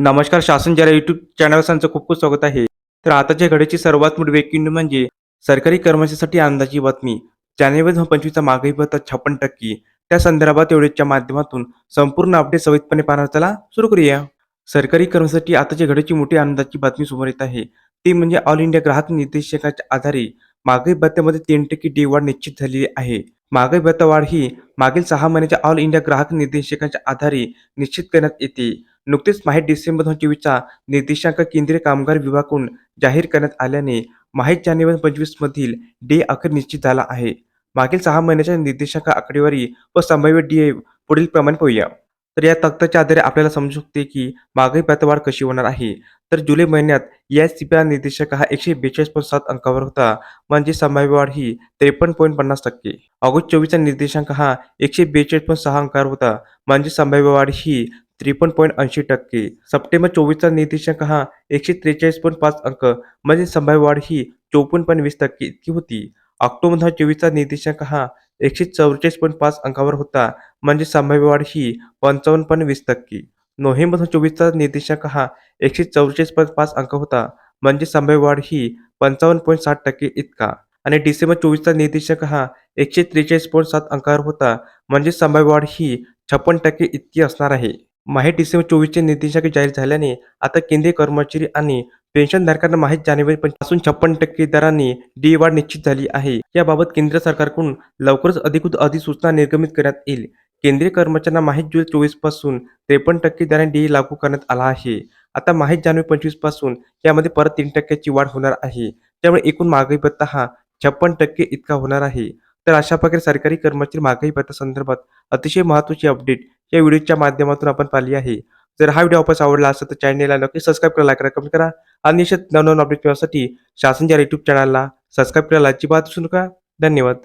नमस्कार शासन जरा युट्यूब चॅनल त्यांचं खूप खूप स्वागत आहे. तर आताच्या घडीची सर्वात मोठी ब्रेकिंग न्यूज म्हणजे सरकारी कर्मचाऱ्यांसाठी अंदाजी बातमी. जानेवारी पंचवीसचा महागाई भत्ता छप्पन टक्के. त्या संदर्भात एवढेच्या माध्यमातून संपूर्ण अपडेट सविस्तपणे पाहणार. चला सुरू करूया. सरकारी कर्मचाऱ्यांसाठी आताच्या घडीची मोठी आनंदाची बातमी समोर येत आहे. ती म्हणजे ऑल इंडिया ग्राहक निर्देशकाच्या आधारे महागाई भत्त्यामध्ये तीन टक्के डी वाढ निश्चित झालेली आहे. महागाई भत्तावाढ ही मागील सहा महिन्याच्या ऑल इंडिया ग्राहक निर्देशकांच्या आधारे निश्चित करण्यात येते. नुकतेच माहीत डिसेंबर दोन चोवीसचा निर्देशांक केंद्रीय कामगार विभागाकडून जाहीर करण्यात आल्याने माहीत जानेवारी पंचवीसमधील डे अखेर निश्चित झाला आहे. मागील सहा महिन्याच्या निर्देशांक आकडेवारी व संभाव्य डीए पुढील प्रमाणे पाहूया. तर या तक्त्याच्या आधारे आपल्याला समजू शकते की महागाई पतवाढ कशी होणार आहे. तर जुलै महिन्यात या सीपीआर निर्देशक हा एकशे बेचाळीस पॉईंट सात अंकावर होता. म्हणजे संभाव्य वाढ ही त्रेपन्न पॉईंट पन्नास टक्के. ऑगस्ट चोवीसचा निर्देशांक हा एकशे बेचाळीस पॉईंट सहा अंकावर होता. म्हणजे संभाव्य वाढ ही त्रेपन्न पॉईंट ऐंशी टक्के. सप्टेंबर चोवीसचा निर्देशांक हा एकशे त्रेचाळीस पॉईंट पाच अंक. म्हणजे संभाव्य वाढ ही चोपन्न पॉईंट वीस टक्के इतकी होती. ऑक्टोबर दोन हजार चोवीसचा निर्देशांक हा एकशे चौवेचाळीस पॉईंट पाच अंकावर होता. म्हणजे संभाव्य वाढ ही पंचावन्न पॉईंट वीस टक्के. नोव्हेंबर दोन हजार चोवीसचा निर्देशांक हा एकशे चौवेचाळीस पॉईंट पाच अंक होता. म्हणजे संभाव्य वाढ ही पंचावन्न पॉईंट साठ टक्के इतका. आणि डिसेंबर चोवीसचा निर्देशांक हा एकशे त्रेचाळीस पॉईंट सात अंकावर होता. म्हणजे संभाव्य वाढ ही छप्पन टक्के इतकी असणार आहे. माहे डिसेंबर चोवीसचे निर्देशांक जाहीर झाल्याने आता केंद्रीय कर्मचारी आणि पेन्शनधारकांना माहीत जानेवारी पासून छप्पन टक्के दरांनी डी वाढ निश्चित झाली आहे. याबाबत केंद्र सरकारकडून लवकरच अधिकृत अधिसूचना निर्गमित करण्यात येईल. केंद्रीय कर्मचाऱ्यांना माहीत जुलै चोवीसपासून त्रेपन्न टक्के दराने डी लागू करण्यात आला आहे. आता माहीत जानेवारी पंचवीसपासून यामध्ये परत तीन टक्क्याची वाढ होणार आहे. त्यामुळे एकूण महागाई भत्ता हा छप्पन टक्के इतका होणार आहे. तर अशा प्रकारे सरकारी कर्मचारी महागाई भत्ता संदर्भात अतिशय महत्त्वाची अपडेट या व्हिडिओच्या माध्यमातून आपण पाहिली आहे. जर हा व्हिडिओ वापस आवडला असेल तर चॅनलला नक्की सबस्क्राईब करा लाईक करा कमेंट करा. आणि निश्चित नवनवीन अपडेट मिळवण्यासाठी शासनच्या या युट्यूब चॅनलला सबस्क्राईब करायला अजिबात विसरू नका. धन्यवाद.